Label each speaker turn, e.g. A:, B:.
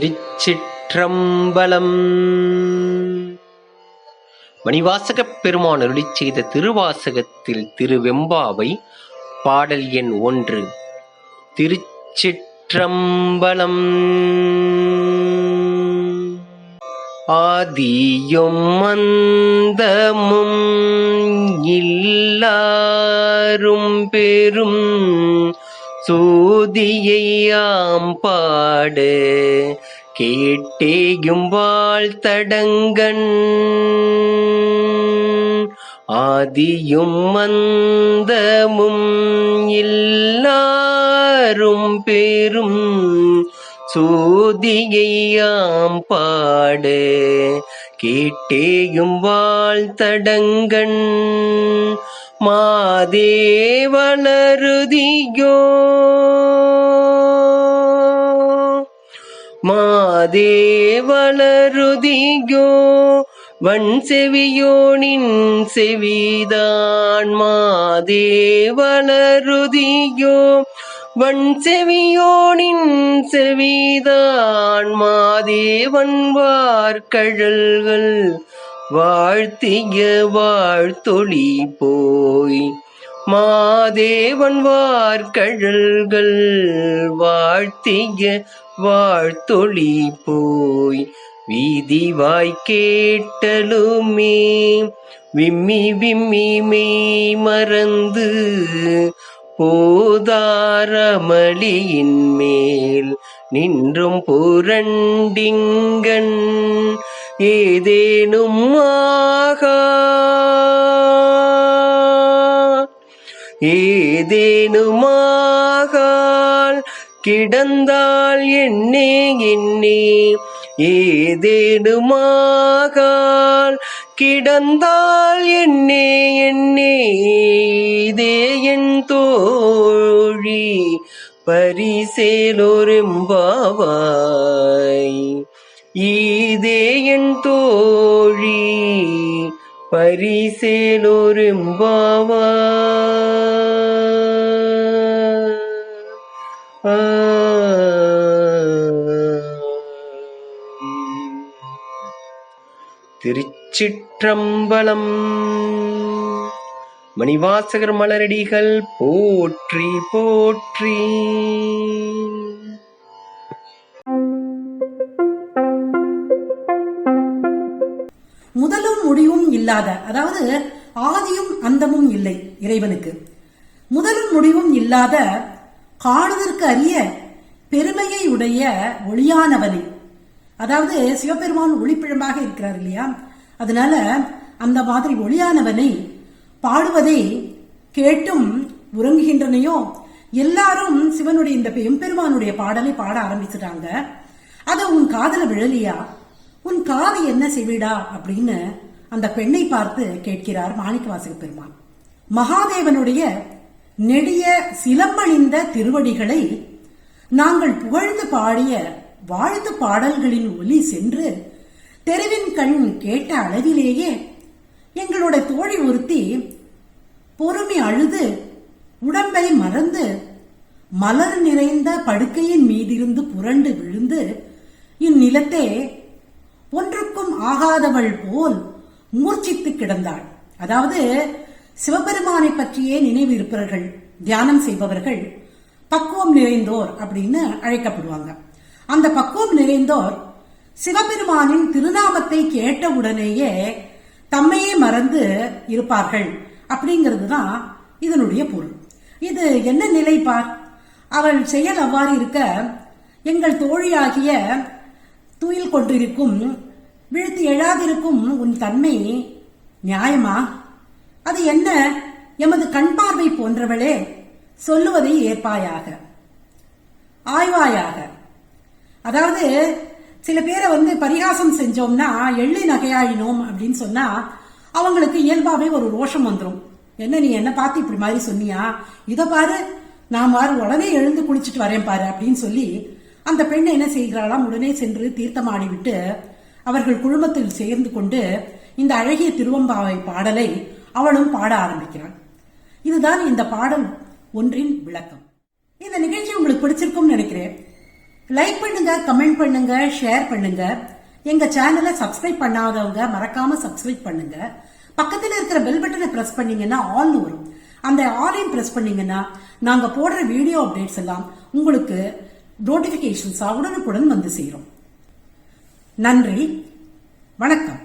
A: திருச்சிற்றம்பலம். மணிவாசகப் பெருமான் அருளி செய்த திருவாசகத்தில் திருவெம்பாவை பாடல் எண் ஒன்று திருச்சிற்றம்பலம். ஆதியும் மந்தமும் இல்லாரும் பெரும் சூதியையாம் பாடு கேட்டேயும் வாழ்த்தடங்கண். ஆதியும் மந்தமும் எல்லாரும் பெரும் சூதியையாம் பாடு கேட்டேயும் வாழ்த்தடங்கண். மாதேவளருதியோ மாதேவளருதியோ வன் செவியோனின் செவிதான். மாதேவளருதியோ வன் செவியோனின் செவிதான் மாதேவன் வார்கழல்கள் வாழ்த்திய வாழ்த்தொளி போய் மாதேவன் வார்கழல்கள் வாழ்த்திய வாழ்த்தொளி போய் வீதி வாய் கேட்டலுமே. விம்மி விம்மி மெய் மறந்து பூதாரமளியின் மேல் நின்றும் புரண்டிங்கன் ஏதேனும் ஆகா. ஏதேனுமாகால் கிடந்தால் என்னே என்னே ஏதேனுமாகால் கிடந்தால் என்னே என்னே இதே என் தோழி. பரிசேலொரும்பாவாய் ஈதே என் தோழி. பரிசேலொரும்பாவா திருச்சிற்றம்பலம் மணிவாசகர் மலரடிகள் போற்றி போற்றி.
B: முதலும் முடிவும் இல்லாத அதாவது ஆதியும் அந்தமும் இல்லை இறைவனுக்கு. முதலும் முடிவும் இல்லாத காணுதற்கு அறிய பெருமையை உடைய ஒளியானவனே. அதாவது சிவபெருமான் ஒளிப்பிழம்பாக இருக்கிறார் இல்லையா? அதனால அந்த மாதிரி ஒளியானவனை பாடுவதை கேட்டும் உறங்குகின்றனையோ எல்லாரும் சிவனுடைய இந்த எம்பெருமானுடைய பாடலை பாட ஆரம்பிச்சுட்டாங்க. அத உன் காதல விழலியா? உன் காது என்ன செவிடா? அப்படின்னு அந்த பெண்ணை பார்த்து கேட்கிறார் மாணிக்கவாசக பெருமான். மகாதேவனுடைய நெடிய சிலம்பழிந்த திருவடிகளை நாங்கள் புகழ்ந்து பாடிய வாழ்த்து பாடல்களின் ஒலி சென்று தெருவின் கண் கேட்ட அளவிலேயே எங்களோட தோழி ஒருத்தி பொறுமை அழுது உடம்பை மறந்து மலர் நிறைந்த படுக்கையின் மீதிருந்து புரண்டு விழுந்து இந்நிலத்தே ஒன்றுக்கும் ஆகாதவள் போல் மூர்ச்சித்து கிடந்தாள். அதாவது சிவபெருமானை பற்றியே நினைவு இருப்பவர்கள் தியானம் செய்பவர்கள் பக்குவம் நிறைந்தோர் அப்படின்னு அழைக்கப்படுவாங்க. அந்த பக்குவம் நிறைந்தோர் சிவபெருமானின் திருநாமத்தை கேட்ட உடனேயே தம்மையே மறந்து இருப்பார்கள். அப்படிங்கிறது தான் இதனுடைய பொருள். இது என்ன நிலை பார்? அவள் செயல் அவ்வாறு இருக்க எங்கள் தோழியாகிய துயில் கொண்டிருக்கும் விழுத்து எழாதிருக்கும் உன் தன்மை நியாயமா? அது என்ன? எமது கண் பார்வை போன்றவளே சொல்லுவதை ஏற்பாயாக. ஆய்வாயாக. அதாவது சில பேரை வந்து பரிகாசம் செஞ்சோம்னா எள்ளி நகையாயினோம் அப்படின்னு சொன்னா அவங்களுக்கு இயல்பாவே ஒரு ரோஷம் வந்துடும் என்ன நீ என்ன பார்த்து இப்படி மாதிரி சொன்னியா? இதை பாரு நான் மாறு உடனே எழுந்து குளிச்சுட்டு வரேன் பாரு அப்படின்னு சொல்லி அந்த பெண் என்ன செய்கிறாளாம்? உடனே சென்று தீர்த்தமாடி விட்டு அவர்கள் குழுமத்தில் சேர்ந்து கொண்டு இந்த அழகிய திருவம்பாவை பாடலை அவளும் பாட ஆரம்பிக்கிறாள். இதுதான் இந்த பாடல் ஒன்றின் விளக்கம். இந்த நிகழ்ச்சி உங்களுக்கு பிடிச்சிருக்கும்னு நினைக்கிறேன். லைக் பண்ணுங்க கமெண்ட் பண்ணுங்க ஷேர் பண்ணுங்க. எங்க சேனலை சப்ஸ்கிரைப் பண்ணாதவங்க மறக்காம சப்ஸ்கிரைப் பண்ணுங்க. பக்கத்தில் இருக்கிற பெல் பட்டனை பிரஸ் பண்ணீங்கன்னா ஆல்னு வரும் அந்த ஆலையும் பிரஸ் பண்ணீங்கன்னா நாங்க போடுற வீடியோ அப்டேட்ஸ் எல்லாம் உங்களுக்கு நோட்டிபிகேஷன்ஸ் உடனுக்குடன் வந்து சேரும். நன்றி. வணக்கம்.